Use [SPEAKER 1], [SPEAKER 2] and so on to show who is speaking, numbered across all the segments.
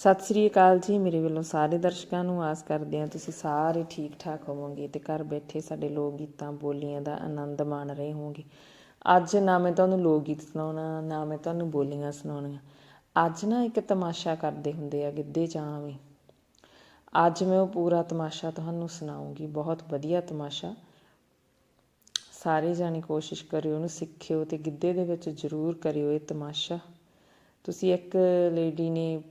[SPEAKER 1] ਸਤਿ ਸ੍ਰੀ ਅਕਾਲ ਜੀ, ਮੇਰੇ ਵੱਲੋਂ ਸਾਰੇ ਦਰਸ਼ਕਾਂ ਨੂੰ ਆਸ ਕਰਦੇ ਹਾਂ ਤੁਸੀਂ ਸਾਰੇ ਠੀਕ ਠਾਕ ਹੋਵੋਗੇ ਤੇ ਘਰ ਬੈਠੇ ਸਾਡੇ ਲੋਕ ਗੀਤਾਂ ਬੋਲੀਆਂ ਦਾ ਆਨੰਦ ਮਾਣ ਰਹੇ ਹੋਵੋਗੇ। ਅੱਜ ਨਾ ਮੈਂ ਤੁਹਾਨੂੰ ਲੋਕ ਗੀਤ ਸੁਣਾਉਣਾ, ਨਾ ਮੈਂ ਤੁਹਾਨੂੰ ਬੋਲੀਆਂ ਸੁਣਾਉਣੀਆਂ। ਅੱਜ ਨਾ ਇੱਕ ਤਮਾਸ਼ਾ ਕਰਦੇ ਹੁੰਦੇ ਆ, ਗਿੱਧੇ ਜਾਂ ਵੀ ਅੱਜ ਮੈਂ ਉਹ ਪੂਰਾ ਤਮਾਸ਼ਾ ਤੁਹਾਨੂੰ ਸੁਣਾਉਂਗੀ ਬਹੁਤ ਵਧੀਆ ਤਮਾਸ਼ਾ। ਸਾਰੇ ਜਾਣੇ ਕੋਸ਼ਿਸ਼ ਕਰਿਓ ਉਹਨੂੰ ਸਿੱਖਿਓ ਤੇ ਗਿੱਧੇ ਦੇ ਵਿੱਚ ਜ਼ਰੂਰ ਕਰਿਓ ਇਹ ਤਮਾਸ਼ਾ। ਤੁਸੀਂ ਇੱਕ ਲੇਡੀ ਨੇ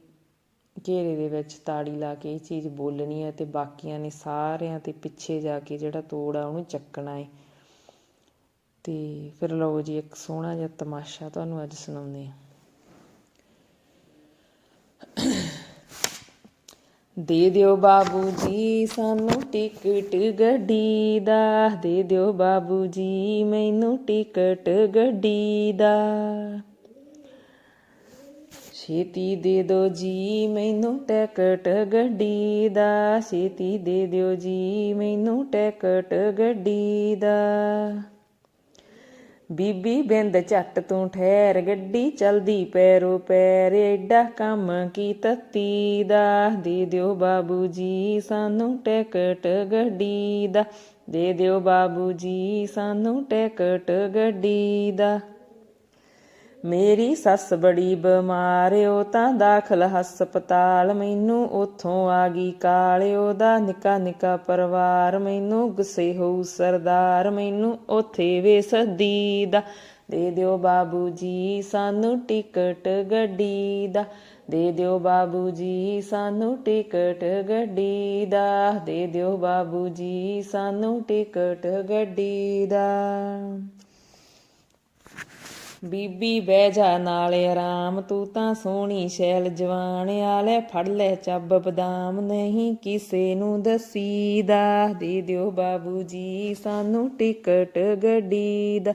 [SPEAKER 1] ਘੇਰੇ ਦੇ ਵਿੱਚ ਤਾੜੀ ਲਾ ਕੇ ਇਹ ਚੀਜ਼ ਬੋਲਣੀ ਹੈ ਤੇ ਬਾਕੀਆਂ ਨੇ ਸਾਰਿਆਂ ਤੇ ਪਿੱਛੇ ਜਾ ਕੇ ਜਿਹੜਾ ਤੋੜ ਆ ਉਹਨੂੰ ਚੱਕਣਾ ਹੈ। ਤੇ ਫਿਰ ਲਓ ਜੀ, ਇੱਕ ਸੋਹਣਾ ਜਿਹਾ ਤਮਾਸ਼ਾ ਤੁਹਾਨੂੰ ਅੱਜ ਸੁਣਾਉਂਦੇ ਹਾਂ। ਦੇ ਦਿਓ ਬਾਬੂ ਜੀ ਸਾਨੂੰ ਟਿਕਟ ਗੱਡੀ ਦਾ। ਦੇ ਦਿਓ ਬਾਬੂ ਜੀ ਮੈਨੂੰ ਟਿਕਟ ਗੱਡੀ ਦਾ। ਛੇਤੀ ਦੇ ਦਿਓ ਜੀ, ਮੈਨੂੰ ਟਿਕਟ ਗੱਡੀ ਦਾ। ਛੇਤੀ ਦੇ ਦਿਓ ਜੀ, ਮੈਨੂੰ ਟਿਕਟ ਗੱਡੀ ਦਾ। ਬੀਬੀ ਬਿੰਦ ਝੱਟ ਤੂੰ ਠਹਿਰ, ਗੱਡੀ ਚਲਦੀ ਪੈਰੋ ਪੈਰ ਐਡਾ ਕੰਮ ਕੀ ਤੱਤੀ ਦਾ। ਦੇ ਦਿਓ ਬਾਬੂ ਜੀ, ਸਾਨੂੰ ਟਿਕਟ ਗੱਡੀ ਦਾ। ਦੇ ਦਿਓ ਬਾਬੂ ਜੀ, ਸਾਨੂੰ ਟਿਕਟ ਗੱਡੀ ਦਾ। ਮੇਰੀ ਸੱਸ ਬੜੀ ਬਿਮਾਰ ਓ ਤਾਂ ਦਾਖਲ ਹਸਪਤਾਲ ਮੈਨੂੰ ਉਥੋਂ ਆ ਗਈ ਕਾਲ ਉਹਦਾ ਨਿੱਕਾ ਨਿੱਕਾ ਪਰਿਵਾਰ ਮੈਨੂੰ ਗੁੱਸੇ ਹੋਊ ਸਰਦਾਰ, ਮੈਨੂੰ ਉਥੇ ਵੇ ਸੱਦੀ ਦਾ। ਦੇ ਦਿਓ ਬਾਬੂ ਜੀ ਸਾਨੂੰ ਟਿਕਟ ਗੱਡੀ ਦਾ। ਦੇ ਦਿਓ ਬਾਬੂ ਜੀ ਸਾਨੂੰ ਟਿਕਟ ਗੱਡੀ ਦਾ। ਦੇ ਦਿਓ ਬਾਬੂ ਜੀ ਸਾਨੂੰ ਟਿਕਟ ਗੱਡੀ ਦਾ। ਬੀਬੀ ਬਹਿ ਜਾ ਨਾਲੇ ਆਰਾਮ, ਤੂੰ ਤਾਂ ਸੋਹਣੀ ਸ਼ੈਲ ਜਵਾਨ ਆਲੇ, ਫੜ ਲੈ ਚੱਬ ਬਦਾਮ, ਨਹੀਂ ਕਿਸੇ ਨੂੰ ਦਸੀਦਾ। ਦੇ ਦਿਓ ਬਾਬੂ ਜੀ ਸਾਨੂੰ ਟਿਕਟ ਗੱਡੀ ਦਾ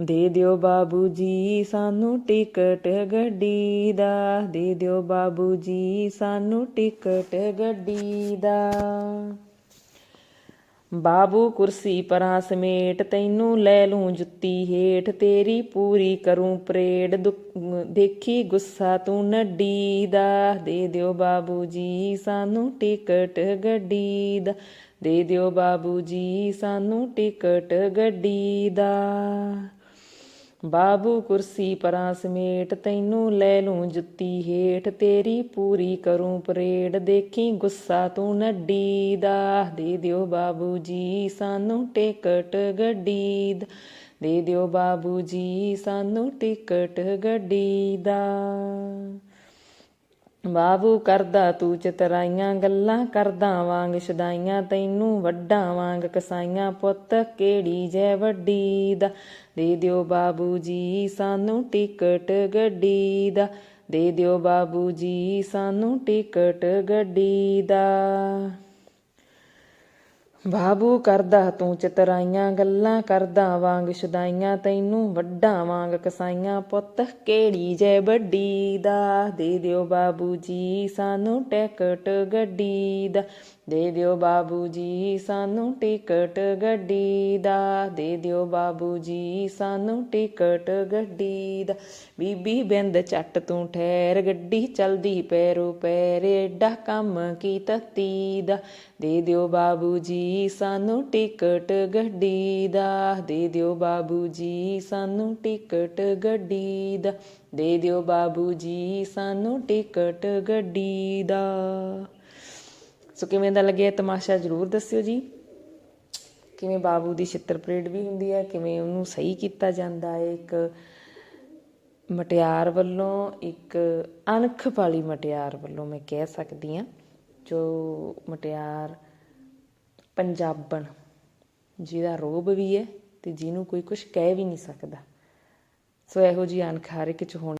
[SPEAKER 1] ਦੇ ਦਿਓ ਬਾਬੂ ਜੀ ਸਾਨੂੰ ਟਿਕਟ ਗੱਡੀ ਦਾ ਦੇ ਦਿਓ ਬਾਬੂ ਜੀ ਸਾਨੂੰ ਟਿਕਟ ਗੱਡੀ ਦਾ ਬਾਬੂ ਕੁਰਸੀ ਪਰਾਂ ਸਮੇਟ ਤੈਨੂੰ ਲੈ ਲੂੰ ਜੁੱਤੀ ਹੇਠ, ਤੇਰੀ ਪੂਰੀ ਕਰੂੰ ਪਰੇਡ। ਦੇਖੀ ਗੁੱਸਾ ਤੂੰ ਨੱਡੀ ਦਾ ਦੇ ਦਿਓ ਬਾਬੂ ਜੀ ਸਾਨੂੰ ਟਿਕਟ ਗੱਡੀ ਦਾ ਦੇ ਦਿਓ ਬਾਬੂ ਜੀ ਸਾਨੂੰ ਟਿਕਟ ਗੱਡੀ ਦਾ ਬਾਬੂ ਕੁਰਸੀ ਪਰਾਂ ਸਮੇਟ ਤੈਨੂੰ ਲੈ ਲੂੰ ਜੁੱਤੀ ਹੇਠ, ਤੇਰੀ ਪੂਰੀ ਕਰੂੰ ਪਰੇਡ, ਦੇਖੀ ਗੁੱਸਾ ਤੂੰ ਨੱਡੀ ਦਾ ਦੇ ਦਿਓ ਬਾਬੂ ਜੀ ਸਾਨੂੰ ਟਿਕਟ ਗੱਡੀ ਦਾ ਦੇ ਦਿਓ ਬਾਬੂ ਜੀ ਸਾਨੂੰ ਟਿਕਟ ਗੱਡੀ ਦਾ ਬਾਬੂ ਕਰਦਾ ਤੂੰ ਚਤਰਾਈਆਂ ਗੱਲਾਂ ਕਰਦਾ ਵਾਂਗ ਛਦਾਈਆਂ ਤੈਨੂੰ ਵੱਡਾ ਵਾਂਗ, ਕਸਾਈਆਂ ਪੁੱਤ ਕਿਹੜੀ ਜੈ ਵੱਡੀ ਦਾ? ਦੇ ਦਿਓ ਬਾਬੂ ਜੀ ਸਾਨੂੰ ਟਿਕਟ ਗੱਡੀ ਦਾ। ਦੇ ਦਿਓ ਬਾਬੂ ਜੀ ਸਾਨੂੰ ਟਿਕਟ ਗੱਡੀ ਦਾ। ਬਾਬੂ ਕਰਦਾ, ਤੂੰ ਚਤਰਾਈਆਂ ਗੱਲਾਂ ਕਰਦਾ ਵਾਂਗ ਛਦਾਈਆਂ ਤੈਨੂੰ ਵੱਡਾ ਵਾਂਗ, ਕਸਾਈਆਂ ਪੁੱਤ ਕਿਹੜੀ ਜੈ ਵੱਡੀ ਦਾ? ਦੇ ਦਿਓ ਬਾਬੂ ਜੀ ਸਾਨੂੰ ਟਿਕਟ ਗੱਡੀ ਦਾ। ਦੇ ਦਿਓ ਬਾਬੂ ਜੀ ਸਾਨੂੰ ਟਿਕਟ ਗੱਡੀ ਦਾ। ਦੇ ਦਿਓ ਬਾਬੂ ਜੀ ਸਾਨੂੰ ਟਿਕਟ ਗੱਡੀ ਦਾ। ਬੀਬੀ ਬਿੰਦ ਚੱਟ ਤੂੰ ਠਹਿਰ, ਗੱਡੀ ਚਲਦੀ ਪੈਰੋ ਪੈਰ ਐਡਾ ਕੰਮ ਕੀ ਤੱਤੀ ਦਾ। ਦੇ ਦਿਓ ਬਾਬੂ ਜੀ ਸਾਨੂੰ ਟਿਕਟ ਗੱਡੀ ਦਾ, ਦੇ ਦਿਓ ਬਾਬੂ ਜੀ ਸਾਨੂੰ ਟਿਕਟ ਗੱਡੀ ਦਾ, ਦੇ ਦਿਓ ਬਾਬੂ ਜੀ ਸਾਨੂੰ ਟਿਕਟ ਗੱਡੀ ਦਾ। ਸੋ ਕਿਵੇਂ ਦਾ ਲੱਗਿਆ ਤਮਾਸ਼ਾ ਜਰੂਰ ਦੱਸਿਓ ਜੀ। ਕਿਵੇਂ ਬਾਬੂ ਦੀ ਛਿੱਤਰ ਪਰੇਡ ਵੀ ਹੁੰਦੀ ਹੈ, ਕਿਵੇਂ ਉਹਨੂੰ ਸਹੀ ਕੀਤਾ ਜਾਂਦਾ ਹੈ। ਇੱਕ ਮਟਿਆਰ ਵੱਲੋਂ, ਇੱਕ ਅਣਖ ਵਾਲੀ ਮਟਿਆਰ ਵੱਲੋਂ ਮੈਂ ਕਹਿ ਸਕਦੀ ਹਾਂ, ਜੋ ਮਟਿਆਰ ਪੰਜਾਬਣ। ਜਿਹਦਾ ਰੋਬ ਵੀ ਹੈ ਅਤੇ ਜਿਹਨੂੰ ਕੋਈ ਕੁਝ ਕਹਿ ਵੀ ਨਹੀਂ ਸਕਦਾ। ਸੋ ਇਹੋ ਜਿਹੀ ਅਣਖ ਹਰ ਇੱਕ ਚ ਹੋਣੀ